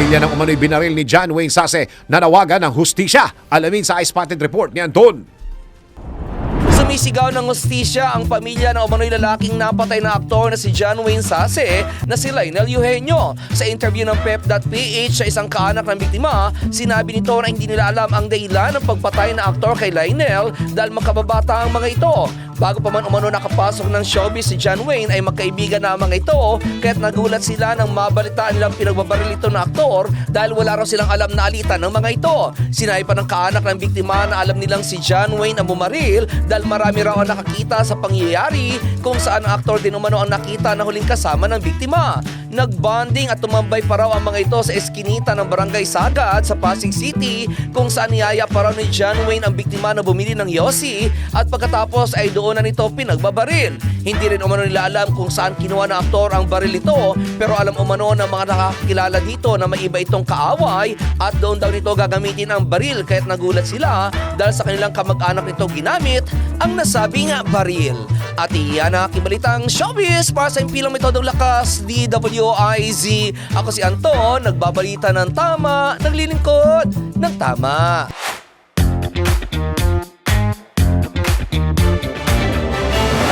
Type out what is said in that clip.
Pamilya ng umano'y binaril ni John Wayne Sase nanawagan ng hustisya. Alamin sa iSpotted Report ni Anton. Sumisigaw ng hostisya ang pamilya ng umano'y lalaking napatay na aktor na si John Wayne Sase na si Lionel Eugenio. Sa interview ng Pep.ph sa isang kaanak ng biktima, sinabi nito na hindi nila alam ang dahilan ng pagpatay na aktor kay Lionel dahil makababata ang mga ito. Bago pa man umano nakapasok ng showbiz si John Wayne ay magkaibigan na ang mga ito kaya't nagulat sila nang mabalitaan nilang pinagbabaril ito na aktor dahil wala raw silang alam na alitan ng mga ito. Sinabi pa ng kaanak ng biktima na alam nilang si John Wayne ang bumaril dahil marami raw ang nakakita sa pangyayari kung saan ang aktor din umano ang nakita na huling kasama ng biktima. Nagbonding at tumambay pa raw ang mga ito sa eskinita ng barangay Sagad sa Pasig City kung saan niyaya pa raw ni John Wayne ang biktima na bumili ng Yossi at pagkatapos ay doon na nito pinagbabaril. Hindi rin umano nila alam kung saan kinuha ng aktor ang baril ito pero alam umano ng mga nakakilala dito na may iba itong kaaway at doon daw nito gagamitin ang baril kaya't nagulat sila dahil sa kanilang kamag-anak nito ginamit ang nasabing baril. At iyan ang kibalitang showbiz para sa impilang metodong lakas DWIZ. Ako si Anton, nagbabalita ng tama, naglilingkod ng tama.